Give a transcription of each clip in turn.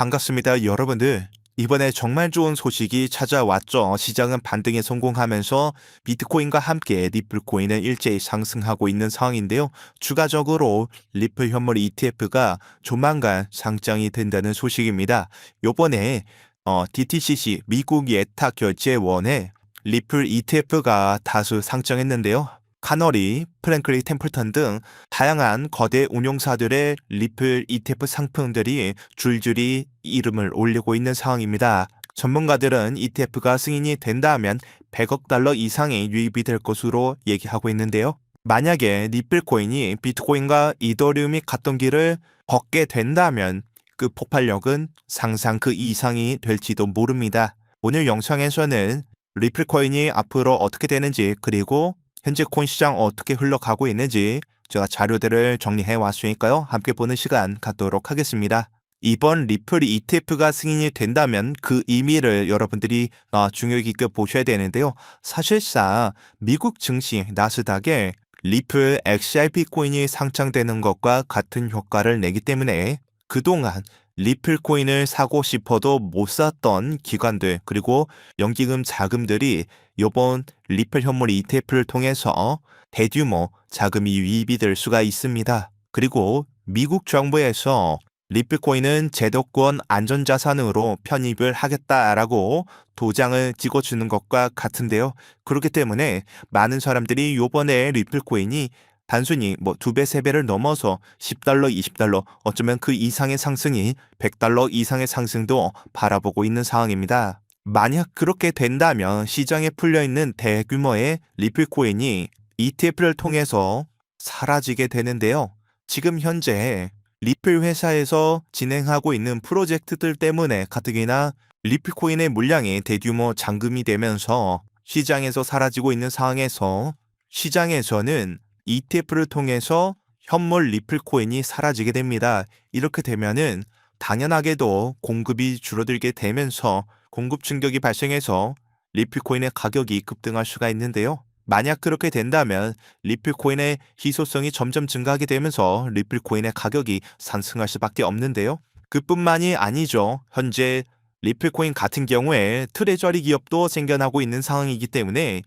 반갑습니다, 여러분들. 이번에 정말 좋은 소식이 찾아왔죠. 시장은 반등에 성공하면서 비트코인과 함께 리플코인은 일제히 상승하고 있는 상황인데요. 추가적으로 리플 현물 ETF가 조만간 상장이 된다는 소식입니다. 요번에 어, DTCC 미국 예탁 결제원에 리플 ETF가 다수 상장했는데요. 카너리, 프랭클리 템플턴 등 다양한 거대 운용사들의 리플 ETF 상품들이 줄줄이 이름을 올리고 있는 상황입니다. 전문가들은 ETF가 승인이 된다면 100억 달러 이상의 유입이 될 것으로 얘기하고 있는데요. 만약에 리플 코인이 비트코인과 이더리움이 갔던 길을 걷게 된다면 그 폭발력은 상상 그 이상이 될지도 모릅니다. 오늘 영상에서는 리플 코인이 앞으로 어떻게 되는지 그리고 현재 코인 시장 어떻게 흘러가고 있는지 제가 자료들을 정리해 왔으니까요. 함께 보는 시간 갖도록 하겠습니다. 이번 리플 ETF가 승인이 된다면 그 의미를 여러분들이 어, 중요 깊게 보셔야 되는데요. 사실상 미국 증시 나스닥에 리플 XRP 코인이 상장되는 것과 같은 효과를 내기 때문에 그동안 리플 코인을 사고 싶어도 못 샀던 기관들 그리고 연기금 자금들이 이번 리플 현물 ETF를 통해서 대규모 자금이 유입이 될 수가 있습니다. 그리고 미국 정부에서 리플 코인은 제도권 안전자산으로 편입을 하겠다라고 도장을 찍어주는 것과 같은데요. 그렇기 때문에 많은 사람들이 요번에 리플 코인이 단순히 뭐 두 배, 세 배를 넘어서 10달러, 20달러, 어쩌면 그 이상의 상승이 100달러 이상의 상승도 바라보고 있는 상황입니다. 만약 그렇게 된다면 시장에 풀려 있는 대규모의 리플 코인이 ETF를 통해서 사라지게 되는데요. 지금 현재 리플 회사에서 진행하고 있는 프로젝트들 때문에 가뜩이나 리플 코인의 물량이 대규모 잠금이 되면서 시장에서 사라지고 있는 상황에서 시장에서는 ETF를 통해서 현물 리플 코인이 사라지게 됩니다. 이렇게 되면은 당연하게도 공급이 줄어들게 되면서 공급 충격이 발생해서 리플 코인의 가격이 급등할 수가 있는데요. 만약 그렇게 된다면 리플 코인의 희소성이 점점 증가하게 되면서 리플 코인의 가격이 상승할 수밖에 없는데요. 그뿐만이 아니죠. 현재 리플 코인 같은 경우에 트레저리 기업도 생겨나고 있는 상황이기 때문에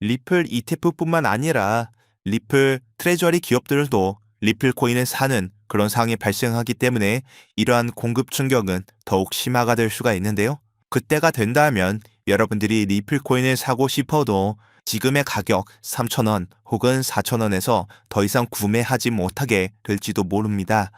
리플 ETF뿐만 아니라 리플 트레저리 기업들도 리플 코인을 사는 그런 상황이 발생하기 때문에 이러한 공급 충격은 더욱 심화가 될 수가 있는데요. 그때가 된다면 여러분들이 리플 코인을 사고 싶어도 지금의 가격 3,000원 혹은 4,000원에서 더 이상 구매하지 못하게 될지도 모릅니다.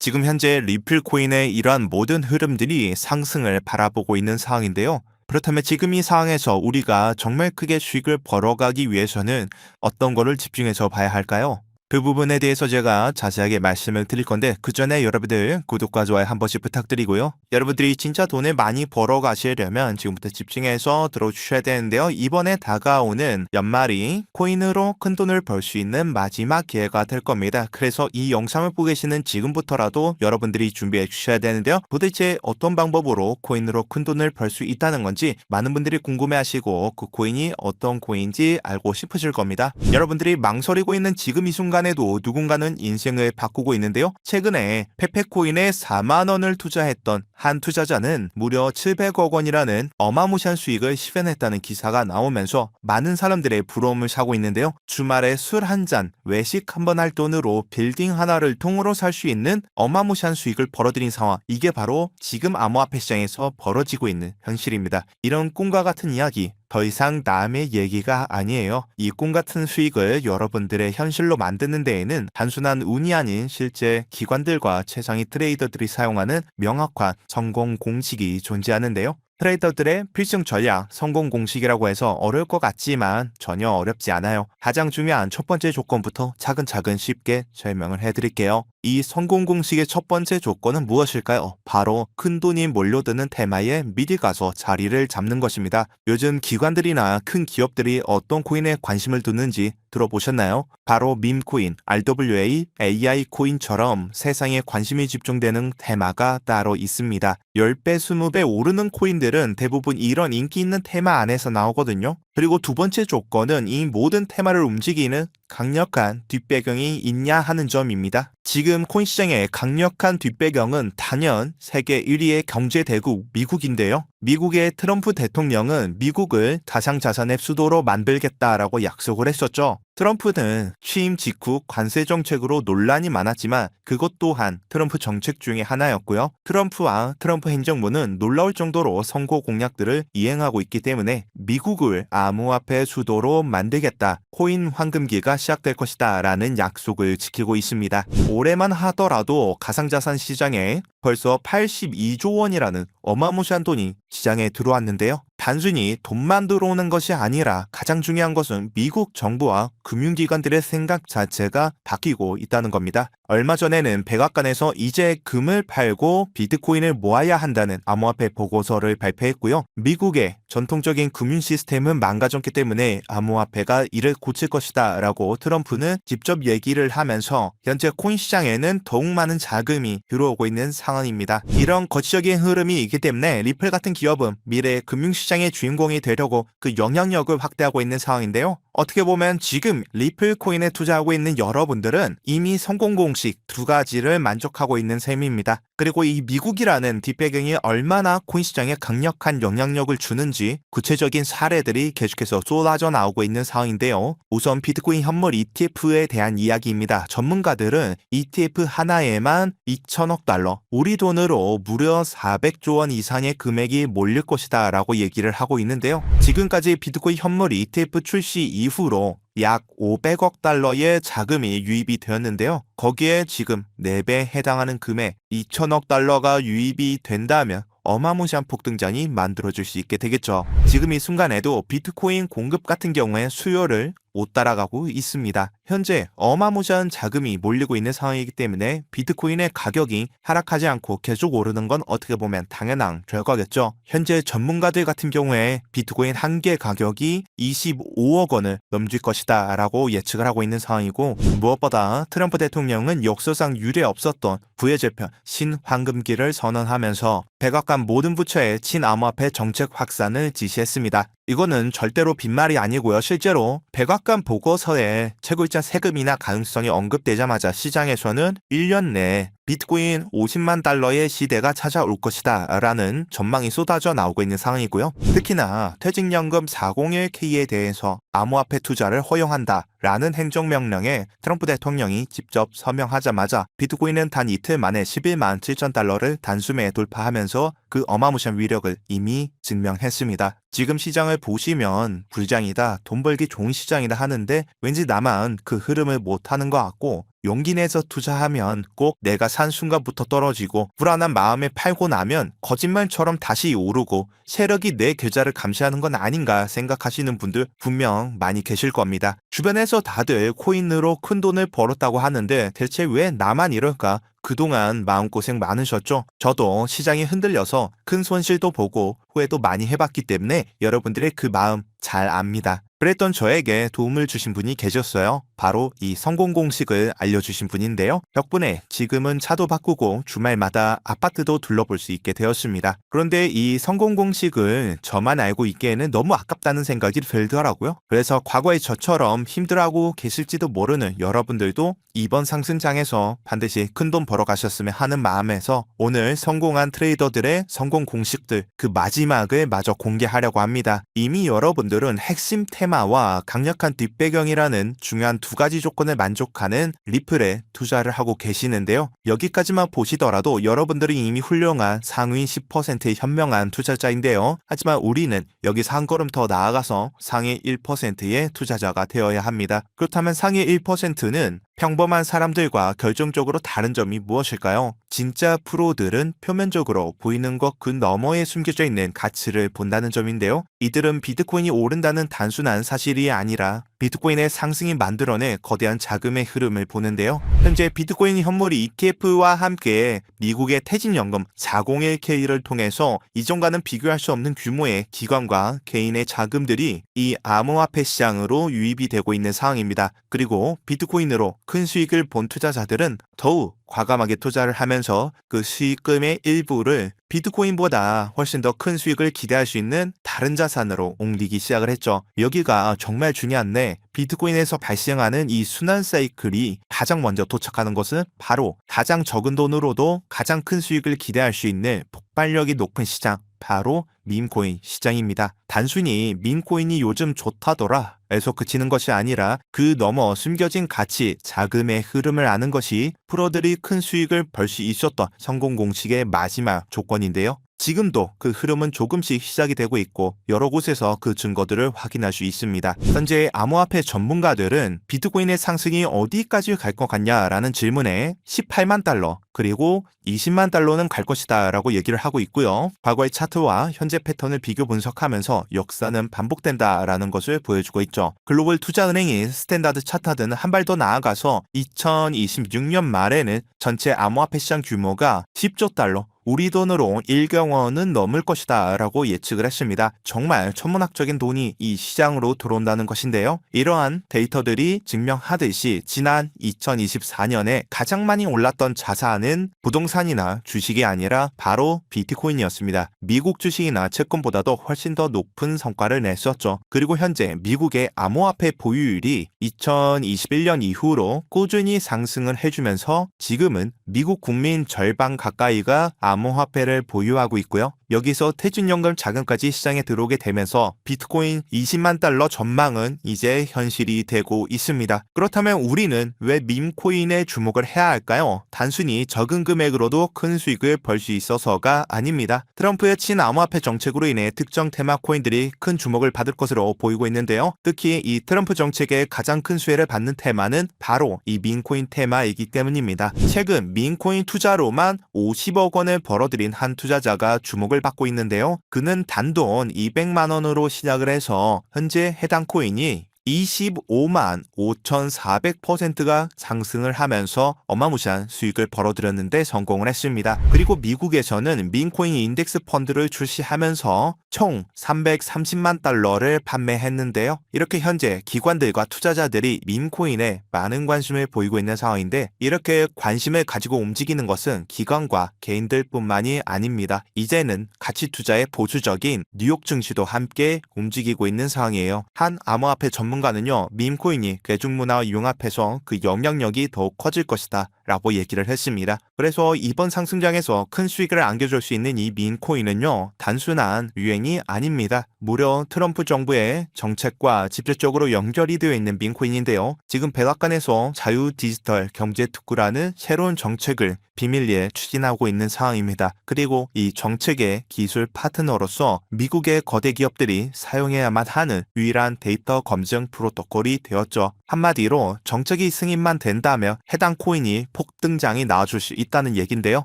지금 현재 리플 코인의 이러한 모든 흐름들이 상승을 바라보고 있는 상황인데요. 그렇다면 지금 이 상황에서 우리가 정말 크게 수익을 벌어가기 위해서는 어떤 거를 집중해서 봐야 할까요? 그 부분에 대해서 제가 자세하게 말씀을 드릴 건데 그 전에 여러분들 구독과 좋아요 한 번씩 부탁드리고요. 여러분들이 진짜 돈을 많이 벌어 가시려면 지금부터 집중해서 들어주셔야 되는데요. 이번에 다가오는 연말이 코인으로 큰 돈을 벌 수 있는 마지막 기회가 될 겁니다. 그래서 이 영상을 보고 계시는 지금부터라도 여러분들이 준비해 주셔야 되는데요. 도대체 어떤 방법으로 코인으로 큰 돈을 벌 수 있다는 건지 많은 분들이 궁금해하시고 그 코인이 어떤 코인인지 알고 싶으실 겁니다. 여러분들이 망설이고 있는 지금 이 순간 순간에도 누군가는 인생을 바꾸고 있는데요. 최근에 페페코인에 4만 원을 투자했던 한 투자자는 무려 700억 원이라는 어마무시한 수익을 실현했다는 기사가 나오면서 많은 사람들의 부러움을 사고 있는데요. 주말에 술 한 잔, 외식 한 번 할 돈으로 빌딩 하나를 통으로 살 수 있는 어마무시한 수익을 벌어들인 상황. 이게 바로 지금 암호화폐 시장에서 벌어지고 있는 현실입니다. 이런 꿈과 같은 이야기 더 이상 남의 얘기가 아니에요. 이 꿈 같은 수익을 여러분들의 현실로 만드는 데에는 단순한 운이 아닌 실제 기관들과 최상위 트레이더들이 사용하는 명확한 성공 공식이 존재하는데요. 트레이더들의 필승 전략, 성공 공식이라고 해서 어려울 것 같지만 전혀 어렵지 않아요. 가장 중요한 첫 번째 조건부터 차근차근 쉽게 설명을 해드릴게요. 이 성공 공식의 첫 번째 조건은 무엇일까요? 바로 큰 돈이 몰려드는 테마에 미리 가서 자리를 잡는 것입니다. 요즘 기관들이나 큰 기업들이 어떤 코인에 관심을 두는지 들어보셨나요? 바로 밈코인, RWA, AI 코인처럼 세상에 관심이 집중되는 테마가 따로 있습니다. 10배, 20배 오르는 코인들은 대부분 이런 인기 있는 테마 안에서 나오거든요. 그리고 두 번째 조건은 이 모든 테마를 움직이는 강력한 뒷배경이 있냐 하는 점입니다. 지금 코인 시장의 강력한 뒷배경은 단연 세계 1위의 경제 대국 미국인데요. 미국의 트럼프 대통령은 미국을 가상 자산의 수도로 만들겠다라고 약속을 했었죠. 트럼프는 취임 직후 관세 정책으로 논란이 많았지만 그것 또한 트럼프 정책 중의 하나였고요. 트럼프와 트럼프 행정부는 놀라울 정도로 선거 공약들을 이행하고 있기 때문에 미국을 암호화폐 수도로 만들겠다. 코인 황금기가 시작될 것이다. 라는 약속을 지키고 있습니다. 올해만 하더라도 가상자산 시장에 벌써 82조 원이라는 어마무시한 돈이 시장에 들어왔는데요. 단순히 돈만 들어오는 것이 아니라 가장 중요한 것은 미국 정부와 금융기관들의 생각 자체가 바뀌고 있다는 겁니다. 얼마 전에는 백악관에서 이제 금을 팔고 비트코인을 모아야 한다는 암호화폐 보고서를 발표했고요. 미국의 전통적인 금융 시스템은 망가졌기 때문에 암호화폐가 이를 고칠 것이다 라고 트럼프는 직접 얘기를 하면서 현재 코인 시장에는 더욱 많은 자금이 들어오고 있는 상황 입니다. 이런 거치적인 흐름이 있기 때문에 리플 같은 기업은 미래의 금융시장의 주인공이 되려고 그 영향력을 확대하고 있는 상황인데요. 어떻게 보면 지금 리플 코인에 투자하고 있는 여러분들은 이미 성공 공식 두 가지를 만족하고 있는 셈입니다. 그리고 이 미국이라는 뒷배경이 얼마나 코인 시장에 강력한 영향력을 주는지 구체적인 사례들이 계속해서 쏟아져 나오고 있는 상황인데요. 우선 비트코인 현물 ETF에 대한 이야기입니다. 전문가들은 ETF 하나에만 2천억 달러, 우리 돈으로 무려 400조 원 이상의 금액이 몰릴 것이다 라고 얘기를 하고 있는데요. 지금까지 비트코인 현물 ETF 출시 이후로 약 500억 달러의 자금이 유입이 되었는데요. 거기에 지금 4배 해당하는 금액 2천억 달러가 유입이 된다면 어마무시한 폭등장이 만들어질 수 있게 되겠죠. 지금 이 순간에도 비트코인 공급 같은 경우에 수요를 못 따라가고 있습니다. 현재 어마무시한 자금이 몰리고 있는 상황이기 때문에 비트코인의 가격이 하락하지 않고 계속 오르는 건 어떻게 보면 당연한 결과겠죠. 현재 전문가들 같은 경우에 비트코인 한 개 가격이 25억 원을 넘길 것이다 라고 예측을 하고 있는 상황이고 무엇보다 트럼프 대통령은 역사상 유례 없었던 부의 재편 신황금기를 선언하면서 백악관 모든 부처의 친암호화폐 정책 확산을 지시했습니다. 이거는 절대로 빈말이 아니고요. 실제로 백악관 보고서에 채굴자 세금이나 가능성이 언급되자마자 시장에서는 1년 내에 비트코인 50만 달러의 시대가 찾아올 것이다 라는 전망이 쏟아져 나오고 있는 상황이고요. 특히나 퇴직연금 401k에 대해서 암호화폐 투자를 허용한다 라는 행정명령에 트럼프 대통령이 직접 서명하자마자 비트코인은 단 이틀 만에 11만 7천 달러를 단숨에 돌파하면서 그 어마무시한 위력을 이미 증명했습니다. 지금 시장을 보시면 불장이다, 돈 벌기 좋은 시장이다 하는데 왠지 나만 그 흐름을 못하는 것 같고 용기 내서 투자하면 꼭 내가 산 순간부터 떨어지고 불안한 마음에 팔고 나면 거짓말처럼 다시 오르고 세력이 내 계좌를 감시하는 건 아닌가 생각하시는 분들 분명 많이 계실 겁니다. 주변에서 다들 코인으로 큰 돈을 벌었다고 하는데 대체 왜 나만 이럴까? 그동안 마음고생 많으셨죠? 저도 시장이 흔들려서 큰 손실도 보고 후회도 많이 해봤기 때문에 여러분들의 그 마음 잘 압니다. 그랬던 저에게 도움을 주신 분이 계셨어요. 바로 이 성공 공식을 알려주신 분인데요. 덕분에 지금은 차도 바꾸고 주말마다 아파트도 둘러볼 수 있게 되었습니다. 그런데 이 성공 공식을 저만 알고 있기에는 너무 아깝다는 생각이 들더라고요. 그래서 과거에 저처럼 힘들어하고 계실지도 모르는 여러분들도 이번 상승장에서 반드시 큰 돈 벌어 가셨으면 하는 마음에서 오늘 성공한 트레이더들의 성공 공식들 그 마지막을 마저 공개하려고 합니다. 이미 여러분들은 핵심 테마와 강력한 뒷배경이라는 중요한 두 가지 조건을 만족하는 리플에 투자를 하고 계시는데요. 여기까지만 보시더라도 여러분들은 이미 훌륭한 상위 10%의 현명한 투자자인데요. 하지만 우리는 여기서 한 걸음 더 나아가서 상위 1%의 투자자가 되어야 합니다. 그렇다면 상위 1%는 평범한 사람들과 결정적으로 다른 점이 무엇일까요? 진짜 프로들은 표면적으로 보이는 것 그 너머에 숨겨져 있는 가치를 본다는 점인데요. 이들은 비트코인이 오른다는 단순한 사실이 아니라 비트코인의 상승이 만들어낸 거대한 자금의 흐름을 보는데요. 현재 비트코인 현물이 ETF와 함께 미국의 퇴직연금 401k를 통해서 이전과는 비교할 수 없는 규모의 기관과 개인의 자금들이 이 암호화폐 시장으로 유입이 되고 있는 상황입니다. 그리고 비트코인으로 큰 수익을 본 투자자들은 더욱 과감하게 투자를 하면서 그 수익금의 일부를 비트코인보다 훨씬 더 큰 수익을 기대할 수 있는 다른 자산으로 옮기기 시작을 했죠. 여기가 정말 중요한데 비트코인에서 발생하는 이 순환 사이클이 가장 먼저 도착하는 것은 바로 가장 적은 돈으로도 가장 큰 수익을 기대할 수 있는 폭발력이 높은 시장 바로 밈코인 시장입니다. 단순히 밈코인이 요즘 좋다더라 에서 그치는 것이 아니라 그 너머 숨겨진 가치, 자금의 흐름을 아는 것이 프로들이 큰 수익을 벌 수 있었던 성공 공식의 마지막 조건인데요. 지금도 그 흐름은 조금씩 시작이 되고 있고 여러 곳에서 그 증거들을 확인할 수 있습니다. 현재 암호화폐 전문가들은 비트코인의 상승이 어디까지 갈 것 같냐라는 질문에 18만 달러 그리고 20만 달러는 갈 것이다 라고 얘기를 하고 있고요. 과거의 차트와 현재 패턴을 비교 분석하면서 역사는 반복된다 라는 것을 보여주고 있죠. 글로벌 투자은행인 스탠다드 차트는 한발 더 나아가서 2026년 말에는 전체 암호화폐 시장 규모가 10조 달러 우리 돈으로 1경 원은 넘을 것이다 라고 예측을 했습니다. 정말 천문학적인 돈이 이 시장으로 들어온다는 것인데요. 이러한 데이터들이 증명하듯이 지난 2024년에 가장 많이 올랐던 자산은 부동산이나 주식이 아니라 바로 비트코인이었습니다. 미국 주식이나 채권보다도 훨씬 더 높은 성과를 냈었죠. 그리고 현재 미국의 암호화폐 보유율이 2021년 이후로 꾸준히 상승을 해주면서 지금은 미국 국민 절반 가까이가 암호화폐를 보유하고 있고요. 여기서 퇴직연금 자금까지 시장에 들어오게 되면서 비트코인 20만 달러 전망은 이제 현실이 되고 있습니다. 그렇다면 우리는 왜 밈코인에 주목을 해야 할까요? 단순히 적은 금액으로도 큰 수익을 벌 수 있어서가 아닙니다. 트럼프의 친암호화폐 정책으로 인해 특정 테마 코인들이 큰 주목을 받을 것으로 보이고 있는데요. 특히 이 트럼프 정책의 가장 큰 수혜를 받는 테마는 바로 이 민코인 테마이기 때문입니다. 최근 민코인 투자로만 50억 원을 벌어들인 한 투자자가 주목을 받고 있는데요. 그는 단돈 200만 원으로 시작을 해서 현재 해당 코인이 25만 5,400%가 상승을 하면서 어마무시한 수익을 벌어들였는데 성공을 했습니다. 그리고 미국에서는 민코인 인덱스 펀드를 출시하면서 총 330만 달러를 판매했는데요. 이렇게 현재 기관들과 투자자들이 민코인에 많은 관심을 보이고 있는 상황인데 이렇게 관심을 가지고 움직이는 것은 기관과 개인들뿐만이 아닙니다. 이제는 가치 투자의 보수적인 뉴욕 증시도 함께 움직이고 있는 상황이에요. 한 암호화폐 전문 전문가는요, 밈코인이 대중문화와 융합해서 그 영향력이 더욱 커질 것이다. 라고 얘기를 했습니다. 그래서 이번 상승장에서 큰 수익을 안겨줄 수 있는 이 민코인은요, 단순한 유행이 아닙니다. 무려 트럼프 정부의 정책과 직접적으로 연결이 되어 있는 민코인인데요. 지금 백악관에서 자유 디지털 경제 특구라는 새로운 정책을 비밀리에 추진하고 있는 상황입니다. 그리고 이 정책의 기술 파트너로서 미국의 거대 기업들이 사용해야만 하는 유일한 데이터 검증 프로토콜이 되었죠. 한마디로 정책이 승인만 된다면 해당 코인이 폭등장이 나와줄 수 있다는 얘긴데요.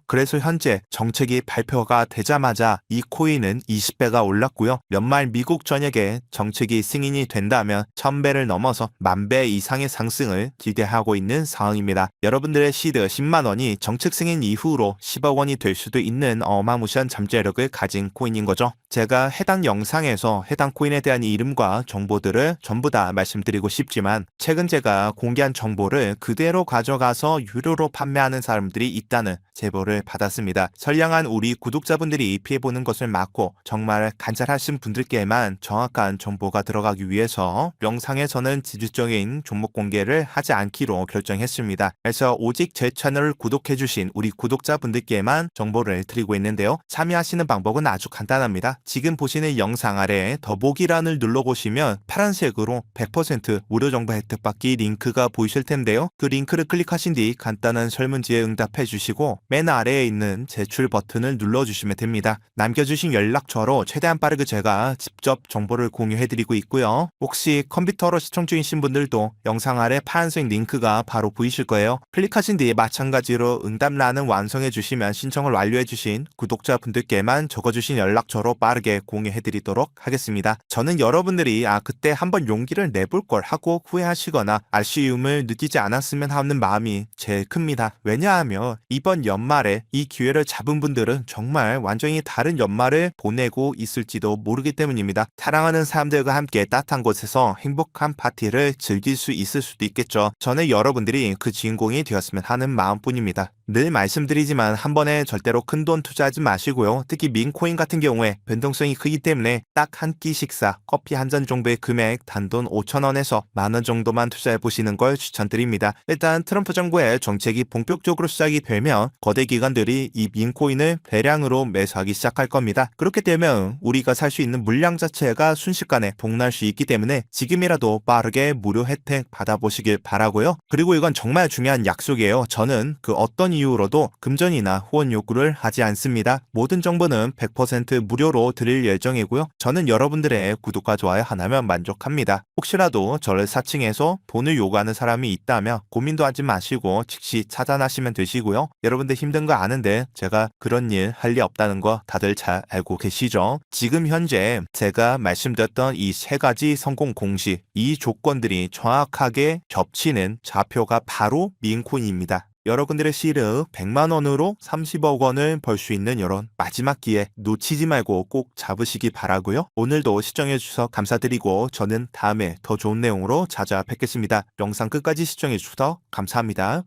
그래서 현재 정책이 발표가 되자마자 이 코인은 20배가 올랐고요. 연말 미국 전역에 정책이 승인이 된다면 1000배를 넘어서 만배 이상의 상승을 기대하고 있는 상황입니다. 여러분들의 시드 10만 원이 정책 승인 이후로 10억 원이 될 수도 있는 어마무시한 잠재력을 가진 코인인 거죠. 제가 해당 영상에서 해당 코인에 대한 이름과 정보들을 전부 다 말씀드리고 싶지만 최근 제가 공개한 정보를 그대로 가져가서 유료로 판매하는 사람들이 있다는 제보를 받았습니다. 선량한 우리 구독자분들이 피해보는 것을 막고 정말 간절하신 분들께만 정확한 정보가 들어가기 위해서 영상에서는 지주적인 종목 공개를 하지 않기로 결정했습니다. 그래서 오직 제 채널을 구독해주신 우리 구독자분들께만 정보를 드리고 있는데요. 참여하시는 방법은 아주 간단합니다. 지금 보시는 영상 아래에 더보기란을 눌러보시면 파란색으로 100% 무료 정보 혜택 받기 링크가 보이실 텐데요. 그 링크를 클릭하신 뒤 간단 한 설문지에 응답해 주시고 맨 아래에 있는 제출 버튼을 눌러 주시면 됩니다. 남겨주신 연락처로 최대한 빠르게 제가 직접 정보를 공유해 드리고 있고요. 혹시 컴퓨터로 시청 중이신 분들도 영상 아래 파란색 링크가 바로 보이실 거예요. 클릭하신 뒤에 마찬가지로 응답란은 완성해 주시면 신청을 완료해 주신 구독자분들께만 적어주신 연락처로 빠르게 공유해 드리도록 하겠습니다. 저는 여러분들이 아 그때 한번 용기를 내볼 걸 하고 후회하시거나 아쉬움을 느끼지 않았으면 하는 마음이 제일 큰 큽니다. 왜냐하면 이번 연말에 이 기회를 잡은 분들은 정말 완전히 다른 연말을 보내고 있을지도 모르기 때문입니다. 사랑하는 사람들과 함께 따뜻한 곳에서 행복한 파티를 즐길 수 있을 수도 있겠죠. 저는 여러분들이 그 주인공이 되었으면 하는 마음뿐입니다. 늘 말씀드리지만 한 번에 절대로 큰 돈 투자하지 마시고요. 특히 민코인 같은 경우에 변동성이 크기 때문에 딱 한 끼 식사, 커피 한 잔 정도의 금액 단돈 5천원에서 만 원 정도만 투자해 보시는 걸 추천드립니다. 일단 트럼프 정부의 정책 이 본격적으로 시작이 되면 거대 기관들이 이 민코인을 대량으로 매수하기 시작할 겁니다. 그렇게 되면 우리가 살 수 있는 물량 자체가 순식간에 동날 수 있기 때문에 지금이라도 빠르게 무료 혜택 받아보시길 바라고요. 그리고 이건 정말 중요한 약속이에요. 저는 그 어떤 이유로도 금전이나 후원 요구를 하지 않습니다. 모든 정보는 100% 무료로 드릴 예정이고요. 저는 여러분들의 구독과 좋아요 하나면 만족합니다. 혹시라도 저를 사칭해서 돈을 요구하는 사람이 있다면 고민도 하지 마시고 즉시 차단하시면 되시고요. 여러분들 힘든 거 아는데 제가 그런 일 할 리 없다는 거 다들 잘 알고 계시죠? 지금 현재 제가 말씀드렸던 이 세 가지 성공 공식, 이 조건들이 정확하게 겹치는 좌표가 바로 민코인입니다. 여러분들의 시르 100만 원으로 30억 원을 벌 수 있는 이런 마지막 기회 놓치지 말고 꼭 잡으시기 바라고요. 오늘도 시청해 주셔서 감사드리고 저는 다음에 더 좋은 내용으로 찾아뵙겠습니다. 영상 끝까지 시청해 주셔서 감사합니다.